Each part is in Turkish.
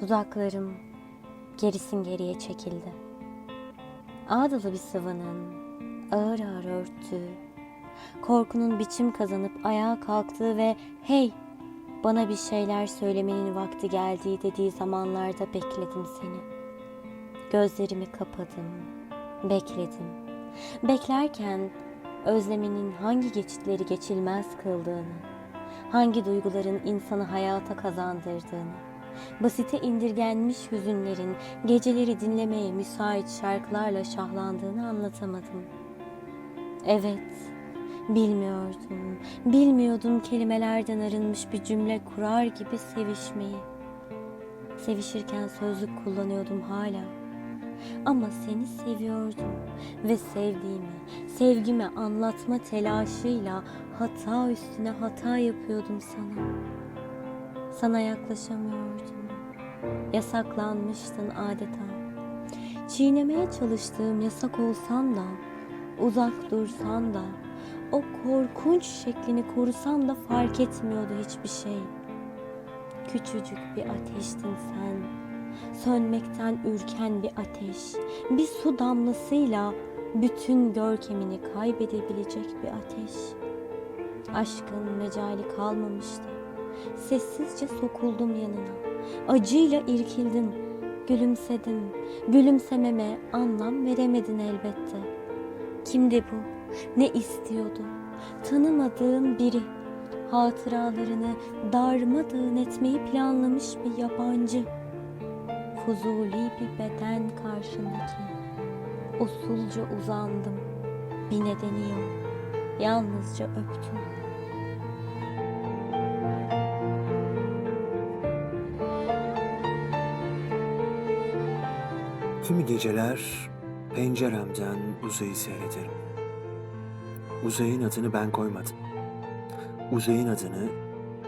Dudaklarım gerisin geriye çekildi. Ağdalı bir sıvının ağır ağır örttüğü, korkunun biçim kazanıp ayağa kalktığı ve hey bana bir şeyler söylemenin vakti geldiği dediği zamanlarda bekledim seni. Gözlerimi kapadım, bekledim. Beklerken özleminin hangi geçitleri geçilmez kıldığını, hangi duyguların insanı hayata kazandırdığını, basite indirgenmiş hüzünlerin geceleri dinlemeye müsait şarkılarla şahlandığını anlatamadım. Evet, bilmiyordum, bilmiyordum kelimelerden arınmış bir cümle kurar gibi sevişmeyi. Sevişirken sözlük kullanıyordum hala. Ama seni seviyordum ve sevdiğimi, sevgimi anlatma telaşıyla hata üstüne hata yapıyordum sana. Sana yaklaşamıyordum. Yasaklanmıştın adeta. Çiğnemeye çalıştığım yasak olsan da, uzak dursan da, o korkunç şeklini korusan da fark etmiyordu hiçbir şey. Küçücük bir ateştin sen. Sönmekten ürken bir ateş. Bir su damlasıyla bütün görkemini kaybedebilecek bir ateş. Aşkın mecali kalmamıştı. Sessizce sokuldum yanına. Acıyla irkildin. Gülümsedin. Gülümsememe anlam veremedin elbette. Kimdi bu? Ne istiyordu? Tanımadığın biri. Hatıralarını darmadağın etmeyi planlamış bir yabancı. Fuzuli bir beden karşındaki. Usulca uzandım. Bir nedeni yok. Yalnızca öptüm. Kimi geceler penceremden uzayı seyrederim. Uzayın adını ben koymadım. Uzayın adını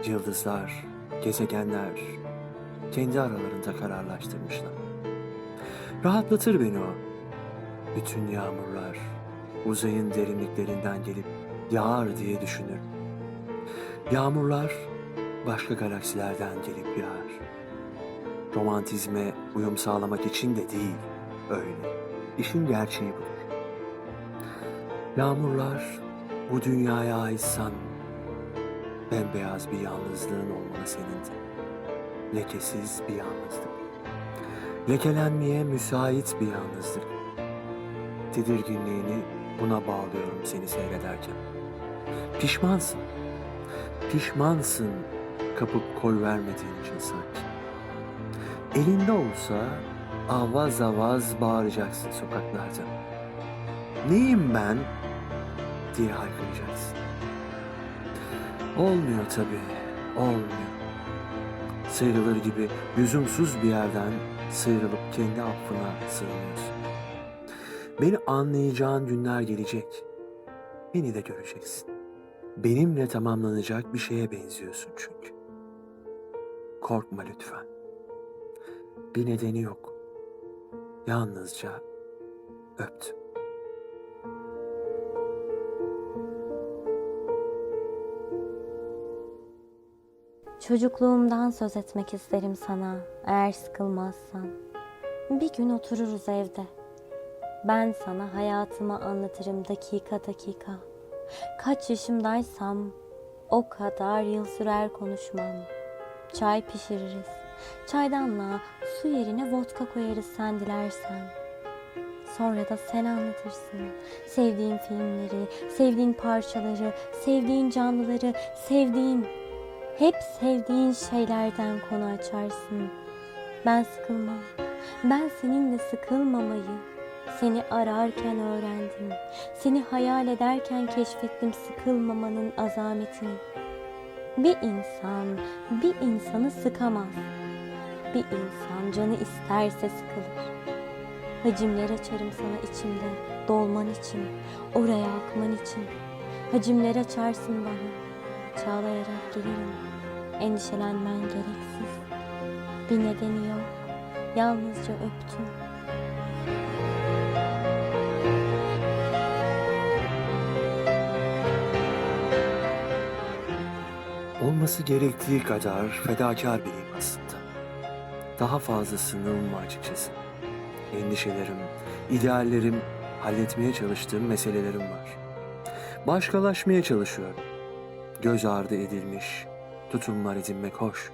yıldızlar, gezegenler kendi aralarında kararlaştırmışlar. Rahatlatır beni o. Bütün yağmurlar uzayın derinliklerinden gelip yağar diye düşünürüm. Yağmurlar başka galaksilerden gelip yağar romantizme uyum sağlamak için de değil öyle. İşin gerçeği budur. Yağmurlar bu dünyaya ait san. Bembeyaz bir yalnızlığın olmalı senin de. Lekesiz bir yalnızlık. Lekelenmeye müsait bir yalnızlık. Tedirginliğini buna bağlıyorum seni seyrederken. Pişmansın. Pişmansın kapıp koy vermediğin için sanki. Elinde olsa avaz avaz bağıracaksın sokaklarda. Neyim ben diye haykıracaksın. Olmuyor tabii, olmuyor. Sıyrılır gibi lüzumsuz bir yerden sıyrılıp kendi affına sığınıyorsun. Beni anlayacağın günler gelecek. Beni de göreceksin. Benimle tamamlanacak bir şeye benziyorsun çünkü. Korkma lütfen. Bir nedeni yok. Yalnızca öptüm. Çocukluğumdan söz etmek isterim sana eğer sıkılmazsan. Bir gün otururuz evde. Ben sana hayatımı anlatırım dakika dakika. Kaç yaşımdaysam o kadar yıl sürer konuşmam. Çay pişiririz. Çaydanlığa su yerine vodka koyarız sen dilersen. Sonra da sen anlatırsın. Sevdiğin filmleri, sevdiğin parçaları, sevdiğin canlıları, sevdiğin hep sevdiğin şeylerden konu açarsın. Ben sıkılmam. Ben seninle sıkılmamayı seni ararken öğrendim. Seni hayal ederken keşfettim sıkılmamanın azametini. Bir insan bir insanı sıkamaz. Bir insan canı isterse sıkılır. Hacimler açarım sana içimde, dolman için, oraya akman için. Hacimler açarsın bana, çağlayarak gelirim. Endişelenmen gereksiz. Bir nedeni yok, yalnızca öptüm. Olması gerektiği kadar fedakar aslında. Daha fazlasını umma açıkçası. Endişelerim, ideallerim, halletmeye çalıştığım meselelerim var. Başkalaşmaya çalışıyorum. Göz ardı edilmiş, tutumlar edinmek hoş.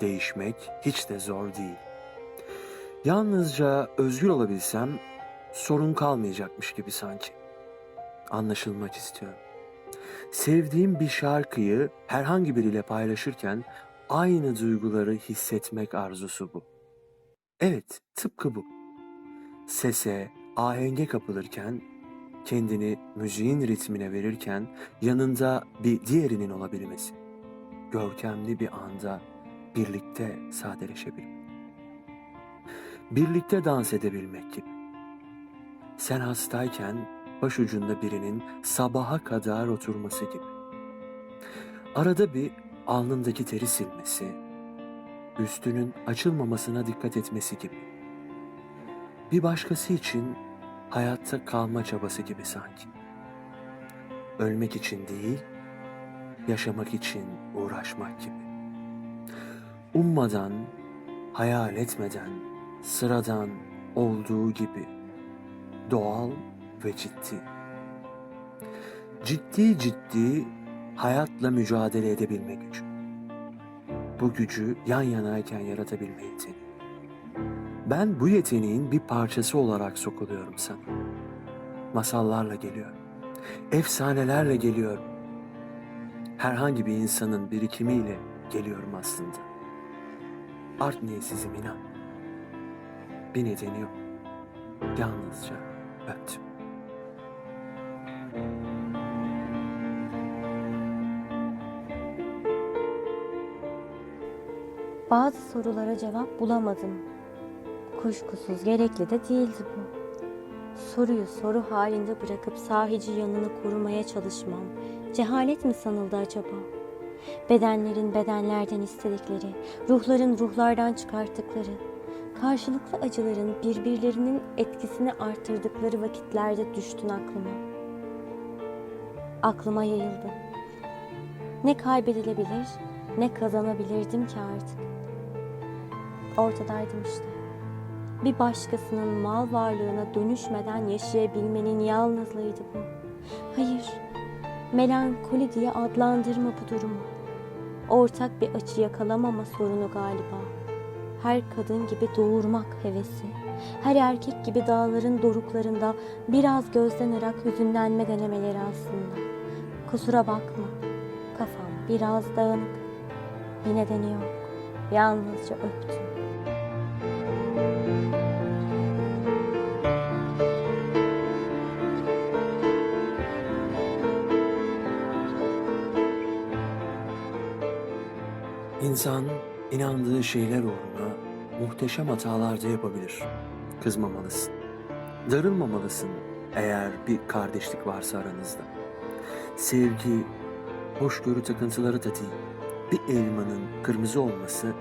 Değişmek hiç de zor değil. Yalnızca özgür olabilsem sorun kalmayacakmış gibi sanki. Anlaşılmak istiyorum. Sevdiğim bir şarkıyı herhangi biriyle paylaşırken aynı duyguları hissetmek arzusu bu. Evet, tıpkı bu. Sese, ahenge kapılırken, kendini müziğin ritmine verirken yanında bir diğerinin olabilmesi. Görkemli bir anda birlikte sadeleşebilmek. Birlikte dans edebilmek gibi. Sen hastayken başucunda birinin sabaha kadar oturması gibi. Arada bir alnındaki teri silmesi, üstünün açılmamasına dikkat etmesi gibi. Bir başkası için hayatta kalma çabası gibi sanki. Ölmek için değil, yaşamak için uğraşmak gibi. Ummadan, hayal etmeden, sıradan olduğu gibi doğal ve ciddi. Ciddi ciddi hayatla mücadele edebilme gücü. Bu gücü yan yanayken yaratabilme yeteneği. Ben bu yeteneğin bir parçası olarak sokuluyorum sana. Masallarla geliyorum. Efsanelerle geliyorum. Herhangi bir insanın birikimiyle geliyorum aslında. Art niyetsizim inan. Bir nedeni yok. Yalnızca öptüm. Bazı sorulara cevap bulamadım. Kuşkusuz gerekli de değildi bu. Soruyu soru halinde bırakıp sahici yanını korumaya çalışmam cehalet mi sanıldı acaba? Bedenlerin bedenlerden istedikleri, ruhların ruhlardan çıkarttıkları, karşılıklı acıların birbirlerinin etkisini artırdıkları vakitlerde düştün aklıma. Aklıma yayıldı. Ne kaybedilebilir, ne kazanabilirdim ki artık. Ortadaydım işte. Bir başkasının mal varlığına dönüşmeden yaşayabilmenin yalnızlığıydı bu. Hayır, melankoli diye adlandırma bu durumu. Ortak bir açı yakalamama sorunu galiba. Her kadın gibi doğurmak hevesi. Her erkek gibi dağların doruklarında biraz gözden ırak hüzünlenme denemeleri aslında. Kusura bakma, kafam biraz dağınık. Bir nedeni yok. Yalnızca öptüm. İnsan inandığı şeyler uğruna muhteşem hatalar da yapabilir. Kızmamalısın. Darılmamalısın eğer bir kardeşlik varsa aranızda. Sevgi, hoşgörü takıntıları da değil. Bir elmanın kırmızı olması,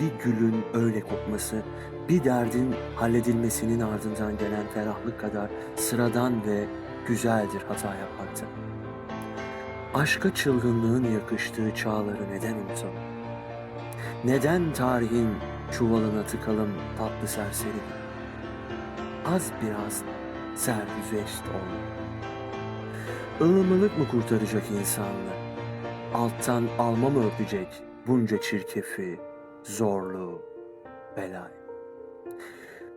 bir gülün öyle kokması, bir derdin halledilmesinin ardından gelen ferahlık kadar sıradan ve güzeldir hata yapmakta. Aşka çılgınlığın yakıştığı çağları neden unutalım? Neden tarihin çuvalına tıkalım tatlı serseri? Az biraz sergüzeşt ol. Ilımlılık mı kurtaracak insanlığı? Alttan alma mı öpecek bunca çirkefi, zorluğu, belayı?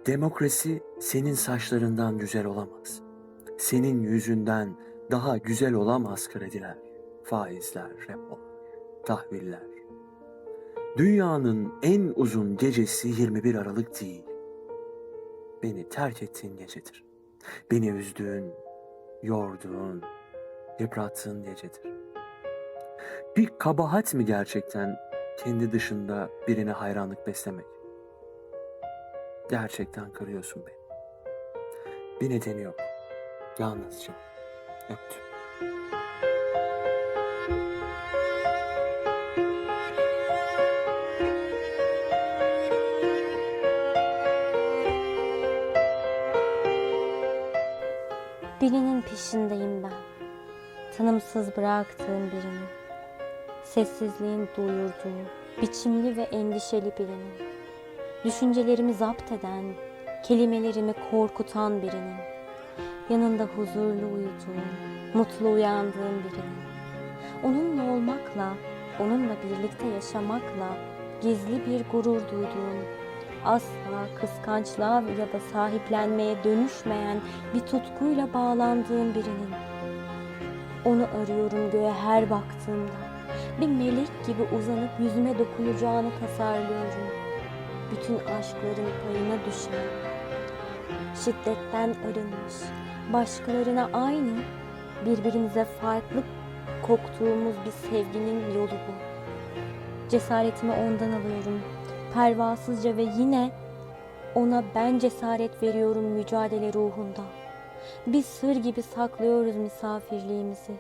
Demokrasi senin saçlarından güzel olamaz. Senin yüzünden daha güzel olamaz krediler, faizler, repolar, tahviller. Dünyanın en uzun gecesi 21 Aralık değil. Beni terk ettiğin gecedir. Beni üzdüğün, yorduğun, yıprattığın gecedir. Bir kabahat mi gerçekten kendi dışında birine hayranlık beslemek? Gerçekten kırıyorsun beni. Bir nedeni yok. Yalnızca öptüm. Tanımsız bıraktığım birinin. Sessizliğin doyurduğu, biçimli ve endişeli birinin. düşüncelerimi zapt eden, kelimelerimi korkutan birinin, yanında huzurlu uyuduğum, mutlu uyandığım birinin, onunla olmakla, onunla birlikte yaşamakla gizli bir gurur duyduğum, asla kıskançlığa ya da sahiplenmeye dönüşmeyen bir tutkuyla bağlandığım birinin. Onu arıyorum göğe her baktığımda. Bir melek gibi uzanıp yüzüme dokunacağını tasarlıyorum. Bütün aşkların payına düşen, şiddetten arınmış, başkalarına aynı, birbirimize farklı koktuğumuz bir sevginin yolu bu. Cesaretimi ondan alıyorum. Pervasızca ve yine ona ben cesaret veriyorum mücadele ruhunda. Biz sır gibi saklıyoruz misafirliğimizi.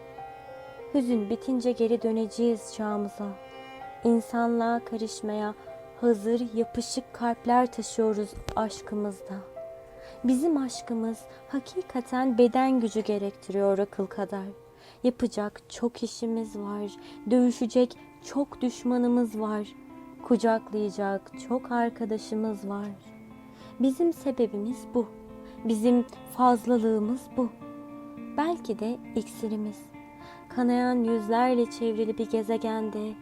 Hüzün bitince geri döneceğiz çağımıza. İnsanlığa karışmaya hazır yapışık kalpler taşıyoruz aşkımızda. Bizim aşkımız hakikaten beden gücü gerektiriyor akıl kadar. Yapacak çok işimiz var, dövüşecek çok düşmanımız var, kucaklayacak çok arkadaşımız var. Bizim sebebimiz bu. Bizim fazlalığımız bu. Belki de iksirimiz. Kanayan yüzlerle çevrili bir gezegende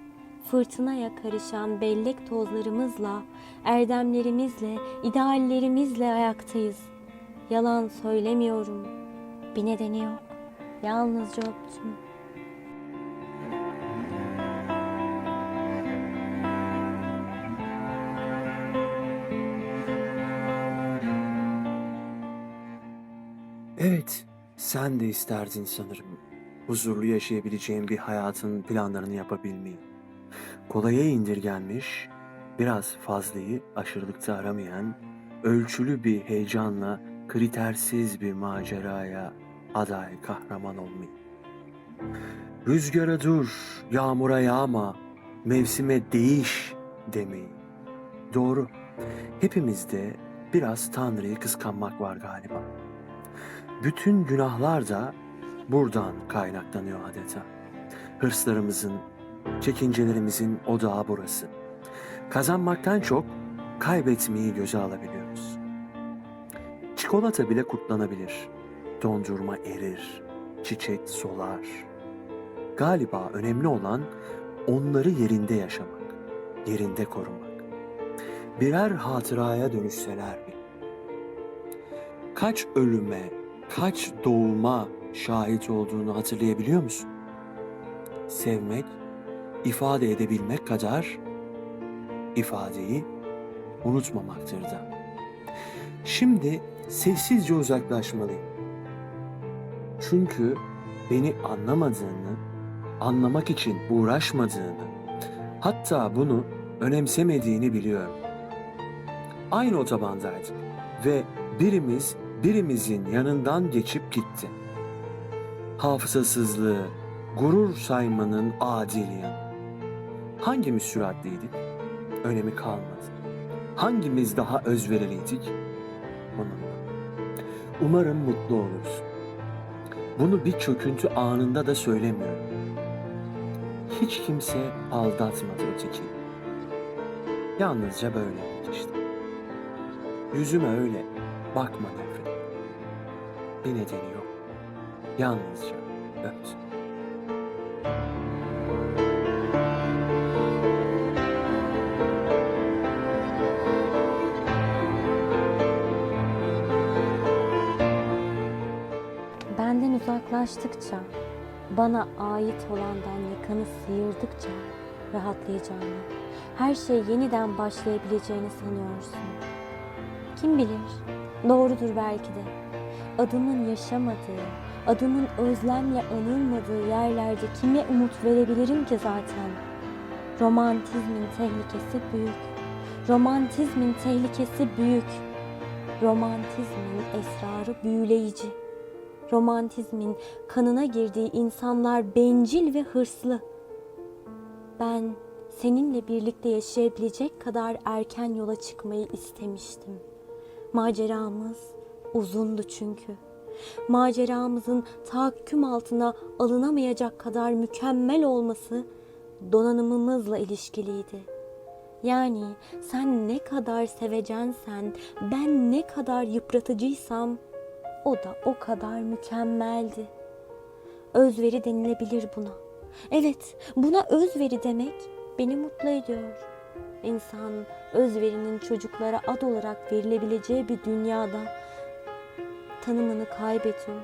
fırtınaya karışan bellek tozlarımızla, erdemlerimizle, ideallerimizle ayaktayız. Yalan söylemiyorum. Bir nedeni yok. Yalnızca öptüm. Sen de isterdin sanırım. Huzurlu yaşayabileceğin bir hayatın planlarını yapabilmeyi. Kolaya indirgenmiş, biraz fazlayı aşırılıkta aramayan, ölçülü bir heyecanla kritersiz bir maceraya aday kahraman olmayı. Rüzgara dur, yağmura yağma, mevsime değiş demeyi. Doğru, hepimizde biraz Tanrı'yı kıskanmak var galiba. Bütün günahlar da buradan kaynaklanıyor adeta. Hırslarımızın, çekincelerimizin odağı burası. Kazanmaktan çok kaybetmeyi göze alabiliyoruz. Çikolata bile kurtlanabilir. Dondurma erir, çiçek solar. Galiba önemli olan onları yerinde yaşamak, yerinde korumak. Birer hatıraya dönüşseler bile. Kaç ölüme, kaç doğuma şahit olduğunu hatırlayabiliyor musun? Sevmek, ifade edebilmek kadar ifadeyi unutmamaktır da. Şimdi sessizce uzaklaşmalıyım. Çünkü beni anlamadığını, anlamak için uğraşmadığını, hatta bunu önemsemediğini biliyorum. Aynı otobandaydık ve birimiz birimizin yanından geçip gitti. Hafızasızlığı, gurur saymanın adil yanı. Hangimiz süratliydik? Önemi kalmadı. Hangimiz daha özveriliydik? Onunla. Umarım mutlu olursun. Bunu bir çöküntü anında da söylemiyorum. Hiç kimse aldatmadı öteki. Yalnızca böyleydik işte. Yüzüme öyle bakma nefret. Bir nedeni yok. Yalnızca öpt. Benden uzaklaştıkça, bana ait olandan yakanı sıyırdıkça rahatlayacağını, her şey yeniden başlayabileceğini sanıyorsun. Kim bilir, doğrudur belki de. Adımın yaşamadığı, adımın özlemle anılmadığı yerlerde kime umut verebilirim ki zaten? Romantizmin tehlikesi büyük. Romantizmin tehlikesi büyük. Romantizmin esrarı büyüleyici. Romantizmin kanına girdiği insanlar bencil ve hırslı. Ben seninle birlikte yaşayabilecek kadar erken yola çıkmayı istemiştim. Maceramız uzundu çünkü. Maceramızın tahakküm altına alınamayacak kadar mükemmel olması donanımımızla ilişkiliydi. Yani sen ne kadar sevecensen, ben ne kadar yıpratıcıysam o da o kadar mükemmeldi. Özveri denilebilir buna. Evet, buna özveri demek beni mutlu ediyor. İnsan özverinin çocuklara ad olarak verilebileceği bir dünyada tanımını kaybediyor.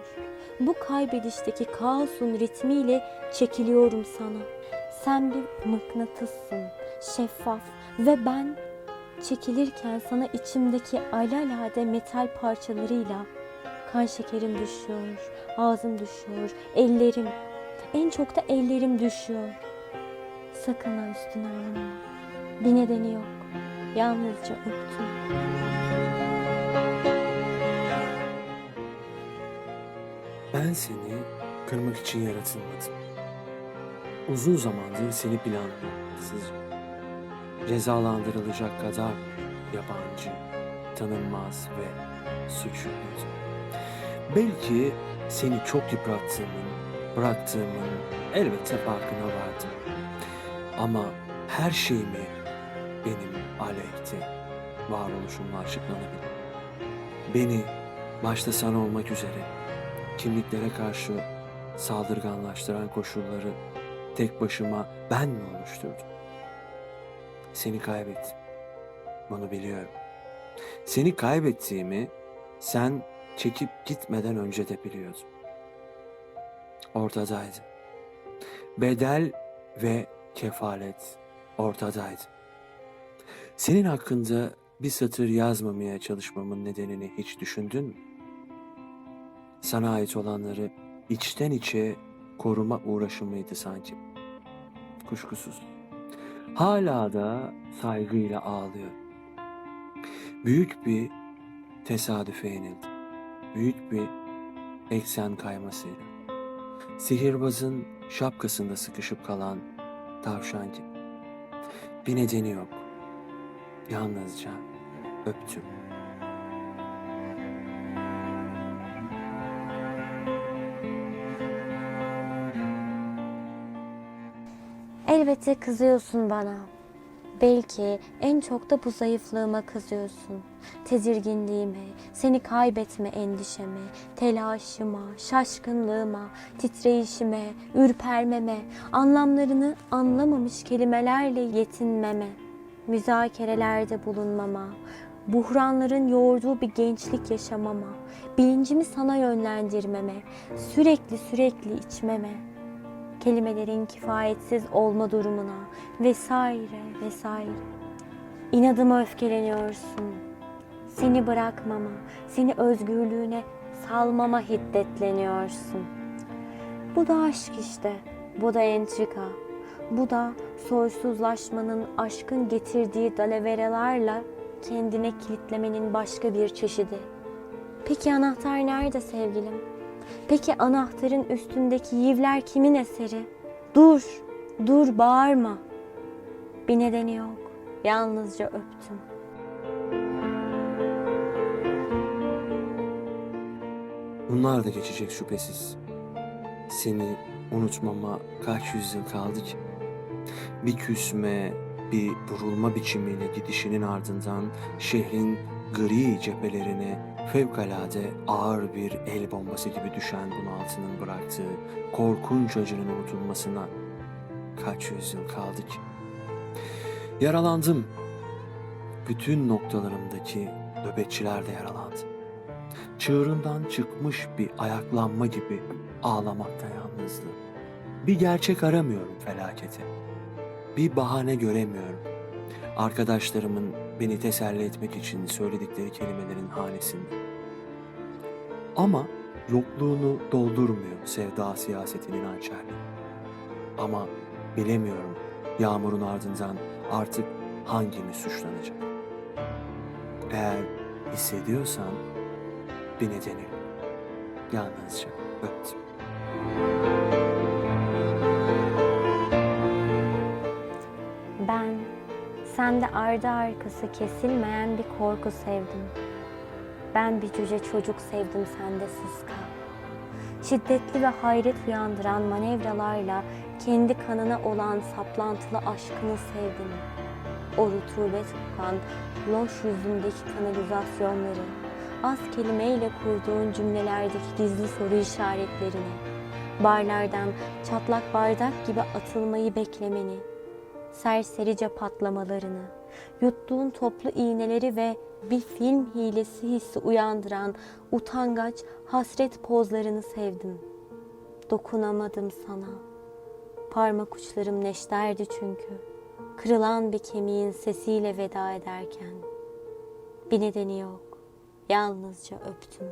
Bu kaybedişteki kaosun ritmiyle çekiliyorum sana. Sen bir mıknatıssın, şeffaf ve ben çekilirken sana içimdeki alelade metal parçalarıyla kan şekerim düşüyor, ağzım düşüyor, ellerim, en çok da ellerim düşüyor. Sakın ha üstüne alınma. Bir nedeni yok. Yalnızca öptüm. Ben seni kırmak için yaratılmadım. Uzun zamandır seni planlayaksız, cezalandırılacak kadar yabancı, tanınmaz ve suçluydum. Belki seni çok yıprattığımın, bıraktığımın elbette farkına vardım. Ama her şeyimi benim aleyhte varoluşumla açıklanabilir. Beni başta sen olmak üzere kimliklere karşı saldırganlaştıran koşulları tek başıma ben mi oluşturdum? Seni kaybettim. Bunu biliyorum. Seni kaybettiğimi sen çekip gitmeden önce de biliyordum. Ortadaydı. Bedel ve kefalet ortadaydı. Senin hakkında bir satır yazmamaya çalışmamın nedenini hiç düşündün mü? Sana ait olanları içten içe koruma uğraşımıydı sanki. Kuşkusuz. Hala da saygıyla ağlıyor. Büyük bir tesadüfe yenildim. Büyük bir eksen kaymasıyla. Sihirbazın şapkasında sıkışıp kalan tavşan gibi. Bir nedeni yok. Yalnızca öptüm. Elbette kızıyorsun bana. Belki en çok da bu zayıflığıma kızıyorsun. Tedirginliğime, seni kaybetme endişeme, telaşıma, şaşkınlığıma, titreyişime, ürpermeme, anlamlarını anlamamış kelimelerle yetinmeme, müzakerelerde bulunmama, buhranların yoğurduğu bir gençlik yaşamama, bilincimi sana yönlendirmeme, sürekli sürekli içmeme, kelimelerin kifayetsiz olma durumuna vesaire vesaire. İnadıma öfkeleniyorsun. Seni bırakmama, seni özgürlüğüne salmama hiddetleniyorsun. Bu da aşk işte. Bu da entrika. Bu da soysuzlaşmanın aşkın getirdiği dalaveralarla kendine kilitlemenin başka bir çeşidi. Peki anahtar nerede sevgilim? Peki anahtarın üstündeki yivler kimin eseri? Dur, dur bağırma. Bir nedeni yok. Yalnızca öptüm. Bunlar da geçecek şüphesiz. Seni unutmama kaç yüzyıl kaldı ki? Bir küsme, bir vurulma biçimiyle gidişinin ardından şehrin gri cephelerine fevkalade ağır bir el bombası gibi düşen bunaltının bıraktığı korkunç acının unutulmasına kaç yüzyıl kaldı ki? Yaralandım. Bütün noktalarımdaki nöbetçiler de yaralandı çığırından çıkmış bir ayaklanma gibi ağlamakta yalnızdı. Bir gerçek aramıyorum felakete. Bir bahane göremiyorum. Arkadaşlarımın beni teselli etmek için söyledikleri kelimelerin hanesinde. Ama yokluğunu doldurmuyor sevda siyasetinin hançerliği. Ama bilemiyorum yağmurun ardından artık hangimiz suçlanacak. Eğer hissediyorsan bir nedeni. Yalnızca öptüm. Sende ardı arkası kesilmeyen bir korku sevdim. Ben bir cüce çocuk sevdim sende sıska. Şiddetli ve hayret uyandıran manevralarla kendi kanına olan saplantılı aşkını sevdim. O rutubet kokan loş yüzündeki kanalizasyonları, az kelimeyle kurduğun cümlelerdeki gizli soru işaretlerini, barlardan çatlak bardak gibi atılmayı beklemeni, serserice patlamalarını, yuttuğun toplu iğneleri ve bir film hilesi hissi uyandıran utangaç hasret pozlarını sevdim. Dokunamadım sana. Parmak uçlarım neşterdi çünkü. Kırılan bir kemiğin sesiyle veda ederken. Bir nedeni yok. Yalnızca öptüm.